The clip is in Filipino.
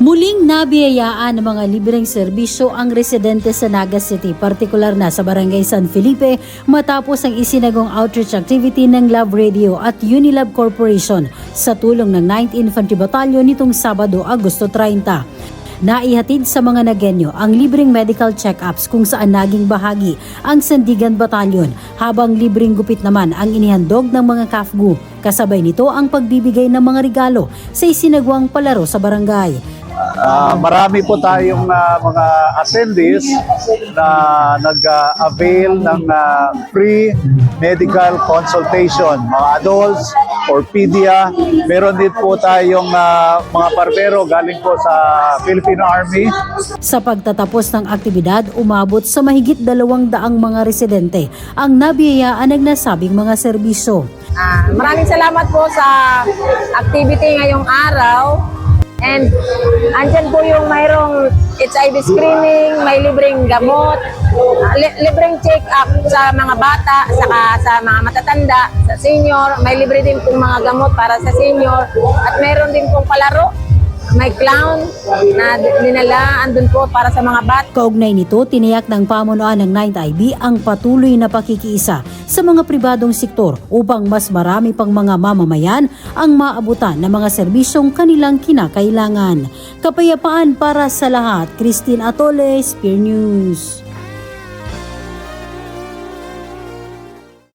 Muling nabiyayaan ng mga libreng serbisyo ang residente sa Naga City, partikular na sa Barangay San Felipe matapos ang isinagong outreach activity ng Love Radio at Unilab Corporation sa tulong ng 9th Infantry Battalion nitong Sabado, Agosto 30. Naihatid sa mga Nagenyo ang libreng medical check-ups kung saan naging bahagi ang Sandigan Battalion habang libreng gupit naman ang inihandog ng mga KAFGU. Kasabay nito ang pagbibigay ng mga regalo sa isinagwang palaro sa barangay. Ah, marami po tayong ah, mga attendees na nag-avail ng ah, free medical consultation, mga adults or pedia. Meron din po tayong ah, mga barbero galing po sa Filipino Army. Sa pagtatapos ng aktibidad, umabot sa mahigit dalawang daang mga residente ang nabiyayaan ng nasabing mga serbisyo. Ah, maraming salamat po sa activity ngayong araw. And andyan po yung mayroong HIV screening, may libreng gamot, ah, li- libreng check-up sa mga bata, saka sa mga matatanda, sa senior. May libre din pong mga gamot para sa senior. At mayroon din pong palaro. May clown na dinala andun po para sa mga bata. Kaugnay nito, tiniyak ng pamunuan ng 9th IB ang patuloy na pakikiisa sa mga pribadong sektor upang mas marami pang mga mamamayan ang maabutan ng mga serbisyong kanilang kinakailangan. Kapayapaan para sa lahat, Christine Atole, Spear News.